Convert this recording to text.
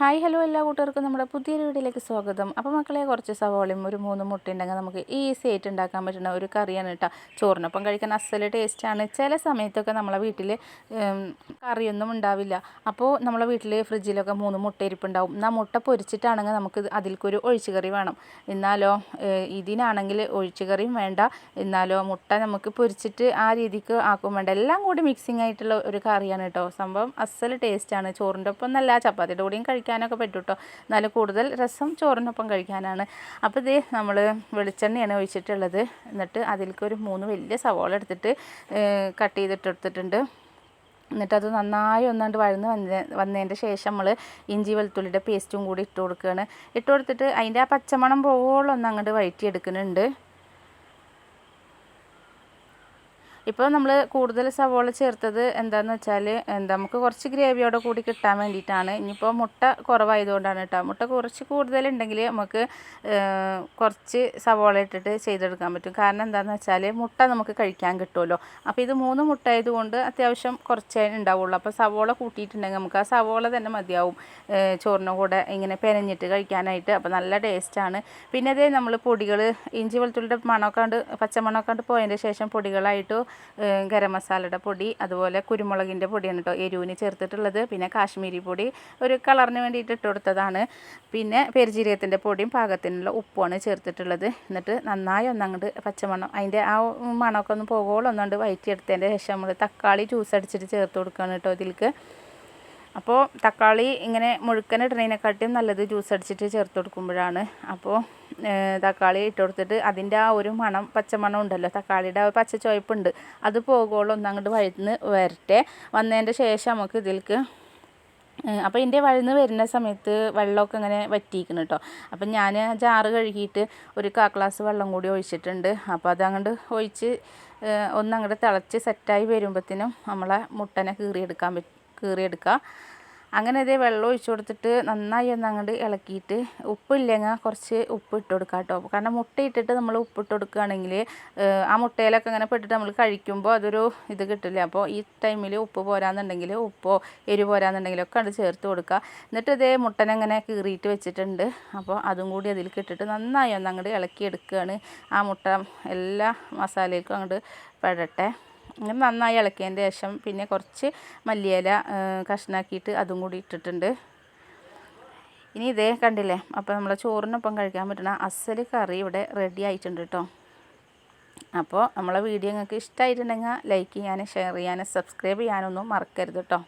Hi hello എല്ലാ കൂട്ടുകാർക്കും നമ്മുടെ പുതിയൊരു വീഡിയോയിലേക്ക് സ്വാഗതം. അപ്പോൾ മക്കളെ കുറച്ച് സവോളയും ഒരു മൂന്ന് മുട്ട ഉണ്ടെങ്കിൽ നമുക്ക് ഈസി ആയിട്ട് ഉണ്ടാക്കാൻ പറ്റുന്ന ഒരു കറിയാണ് കേട്ടോ. ചോറിനൊപ്പം കഴിക്കാൻ അസൽ ടേസ്റ്റാണ് ചില സമയത്തൊക്കെ നമ്മളെ വീട്ടിൽ കറിയൊന്നും ഉണ്ടാവില്ല. അപ്പോൾ നമ്മളെ വീട്ടിൽ ഫ്രിഡ്ജിലൊക്കെ മൂന്ന് മുട്ട ഇരിപ്പുണ്ടാവും എന്നാൽ മുട്ട പൊരിച്ചിട്ടാണെങ്കിൽ നമുക്ക് അതിൽക്കൊരു ഒഴിച്ചുകറി വേണം. എന്നാലോ ഇതിനാണെങ്കിൽ ഒഴിച്ചുകറിയും വേണ്ട. എന്നാലോ മുട്ട നമുക്ക് പൊരിച്ചിട്ട് ആ രീതിക്ക് ആക്കും വേണ്ട. എല്ലാം കൂടി മിക്സിങ് ആയിട്ടുള്ള ഒരു കറിയാണ് കേട്ടോ. സംഭവം അസൽ ടേസ്റ്റാണ് ചോറിന്റെ ഒപ്പം നല്ല ചപ്പാത്തിയുടെ കൂടിയും കഴിക്കാൻ കഴിക്കാനൊക്കെ പറ്റും കേട്ടോ എന്നാലും കൂടുതൽ രസം ചോറിനൊപ്പം കഴിക്കാനാണ്. അപ്പോൾ ഇതേ നമ്മൾ വെളിച്ചെണ്ണയാണ് ഒഴിച്ചിട്ടുള്ളത്. എന്നിട്ട് അതിലേക്ക് ഒരു മൂന്ന് വലിയ സവോള എടുത്തിട്ട് കട്ട് ചെയ്തിട്ട് എടുത്തിട്ടുണ്ട്. എന്നിട്ടത് നന്നായി ഒന്നാണ്ട് വഴന്ന് വന്ന വന്നതിന്റെ ശേഷം നമ്മൾ ഇഞ്ചി വെളുത്തുള്ളിയുടെ പേസ്റ്റും കൂടി ഇട്ട് കൊടുക്കുകയാണ്. ഇട്ട് കൊടുത്തിട്ട് അതിന്റെ ആ പച്ചമണം പോകോളം ഒന്ന് അങ്ങോട്ട് വഴറ്റിയെടുക്കുന്നുണ്ട്. ഇപ്പോൾ നമ്മൾ കൂടുതൽ സവോള ചേർത്തത് എന്താണെന്ന് വെച്ചാൽ എന്താ നമുക്ക് കുറച്ച് ഗ്രേവിയോടെ കൂടി കിട്ടാൻ വേണ്ടിയിട്ടാണ്. ഇനിയിപ്പോൾ മുട്ട കുറവായതുകൊണ്ടാണ് കേട്ടോ മുട്ട കുറച്ച് കൂടുതലുണ്ടെങ്കിൽ നമുക്ക് കുറച്ച് സവോള ഇട്ടിട്ട് ചെയ്തെടുക്കാൻ പറ്റും. കാരണം എന്താണെന്ന് വെച്ചാൽ മുട്ട നമുക്ക് കഴിക്കാൻ കിട്ടുമല്ലോ അപ്പോൾ ഇത് മൂന്ന് മുട്ട ആയതുകൊണ്ട് അത്യാവശ്യം കുറച്ചേ ഉണ്ടാവുള്ളൂ. അപ്പോൾ സവോള കൂട്ടിയിട്ടുണ്ടെങ്കിൽ നമുക്ക് ആ സവോള തന്നെ മതിയാവും. ചോറിനും കൂടെ ഇങ്ങനെ പെനഞ്ഞിട്ട് കഴിക്കാനായിട്ട്. അപ്പോൾ നല്ല ടേസ്റ്റാണ്. പിന്നെ അതേ നമ്മൾ പൊടികൾ ഇഞ്ചി വെളുത്തുള്ളിയുടെ മണമൊക്കെ കണ്ട് പച്ചമണമൊക്കെ കണ്ട് പോയതിന്റെ ശേഷം പൊടികളായിട്ട് ഗരം മസാലയുടെ പൊടി അതുപോലെ കുരുമുളകിന്റെ പൊടിയാണ് കേട്ടോ എരിവിന് ചേർത്തിട്ടുള്ളത്. പിന്നെ കാശ്മീരി പൊടി ഒരു കളറിന് വേണ്ടിയിട്ട് ഇട്ട് കൊടുത്തതാണ്. പിന്നെ പെരുജീരകത്തിന്റെ പൊടിയും പാകത്തിനുള്ള ഉപ്പുമാണ് ചേർത്തിട്ടുള്ളത്. എന്നിട്ട് നന്നായി ഒന്നങ്ങോട്ട് പച്ചമണം അതിന്റെ ആ മണമൊക്കെ ഒന്ന് പോകുമ്പോൾ ഒന്നുകൊണ്ട് വയറ്റിയെടുത്തതിന്റെ ശേഷം നമ്മൾ തക്കാളി ജ്യൂസ് അടിച്ചിട്ട് ചേർത്ത് കൊടുക്കുകയാണ് കേട്ടോ ഇതിലേക്ക് അപ്പോൾ തക്കാളി ഇങ്ങനെ മുഴുക്കനിടുന്നതിനെക്കാട്ടിയും നല്ലത് ജ്യൂസ് അടിച്ചിട്ട് ചേർത്ത് കൊടുക്കുമ്പോഴാണ്. അപ്പോൾ തക്കാളി ഇട്ട് കൊടുത്തിട്ട് അതിന്റെ ആ ഒരു മണം പച്ചമണം ഉണ്ടല്ലോ തക്കാളിയുടെ ആ പച്ച ചുവപ്പുണ്ട് അത് പോകുമ്പോൾ ഒന്ന് അങ്ങോട്ട് വഴുന്ന് വരട്ടെ. വന്നതിന്റെ ശേഷം നമുക്ക് ഇതിലേക്ക് അപ്പോൾ ഇതിന്റെ വഴുന്ന് വരുന്ന സമയത്ത് വെള്ളമൊക്കെ ഇങ്ങനെ വറ്റിയിരിക്കണം കേട്ടോ. അപ്പം ഞാൻ ജാറ് കഴുകിയിട്ട് ഒരു കാ ഗ്ലാസ് വെള്ളം കൂടി ഒഴിച്ചിട്ടുണ്ട്. അപ്പോൾ അതങ്ങോട്ട് ഒഴിച്ച് ഒന്നങ്ങോട്ട് തിളച്ച് സെറ്റായി വരുമ്പോഴത്തേനും നമ്മളെ മുട്ടനെ കീറിയെടുക്കാൻ പറ്റും. കീറിയെടുക്കുക. അങ്ങനെ ഇതേ വെള്ളം ഒഴിച്ചു കൊടുത്തിട്ട് നന്നായി ഒന്ന് അങ്ങോട്ട് ഇളക്കിയിട്ട് ഉപ്പില്ലെങ്കിൽ കുറച്ച് ഉപ്പ് ഇട്ട് കൊടുക്കുക കേട്ടോ. കാരണം മുട്ട ഇട്ടിട്ട് നമ്മൾ ഉപ്പിട്ട് കൊടുക്കുകയാണെങ്കിൽ ആ മുട്ടയിലൊക്കെ അങ്ങനെ പെട്ടിട്ട് നമ്മൾ കഴിക്കുമ്പോൾ അതൊരു ഇത് കിട്ടില്ല? അപ്പോൾ ഈ ടൈമിൽ ഉപ്പ് പോരാന്നുണ്ടെങ്കിൽ ഉപ്പോ എരി പോരാന്നുണ്ടെങ്കിലൊക്കെ അത് ചേർത്ത് കൊടുക്കുക. എന്നിട്ട് ഇതേ മുട്ടനെ അങ്ങനെ കീറിയിട്ട് വെച്ചിട്ടുണ്ട്. അപ്പോൾ അതും കൂടി അതിൽ ഇട്ടിട്ട് നന്നായി ഒന്ന് അങ്ങോട്ട് ഇളക്കി എടുക്കുകയാണ് ആ മുട്ട എല്ലാ മസാലയ്ക്കും അങ്ങോട്ട് പെടട്ടെ. ഇങ്ങനെ നന്നായി ഇളക്കിയതിന്റെ ശേഷം പിന്നെ കുറച്ച് മല്ലിയില കഷ്ണാക്കിയിട്ട് അതും കൂടി ഇട്ടിട്ടുണ്ട്. ഇനി ഇതേ കണ്ടില്ലേ? അപ്പോൾ നമ്മൾ ചോറിനൊപ്പം കഴിക്കാൻ പറ്റുന്ന അസൽ കറി ഇവിടെ റെഡി ആയിട്ടുണ്ട് കേട്ടോ അപ്പോൾ നമ്മളെ വീഡിയോ നിങ്ങൾക്ക് ഇഷ്ടമായിട്ടുണ്ടെങ്കിൽ ലൈക്ക് ചെയ്യാനും ഷെയർ ചെയ്യാനും സബ്സ്ക്രൈബ് ചെയ്യാനൊന്നും മറക്കരുത് കേട്ടോ